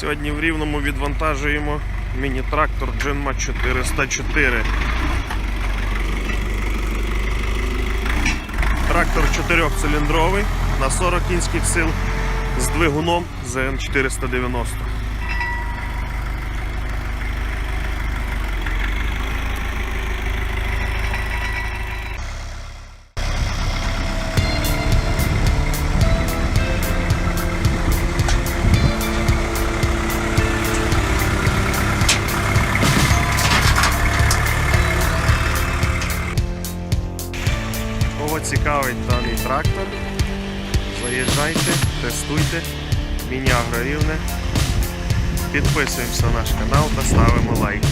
Сьогодні в Рівному відвантажуємо міні-трактор Джинма 404. Трактор 4-циліндровий на 40 кінських сил з двигуном ЗН490. Кого цікавить даний трактор, заїжджайте, тестуйте, міні агрорівне. Підписуємося на наш канал та ставимо лайки.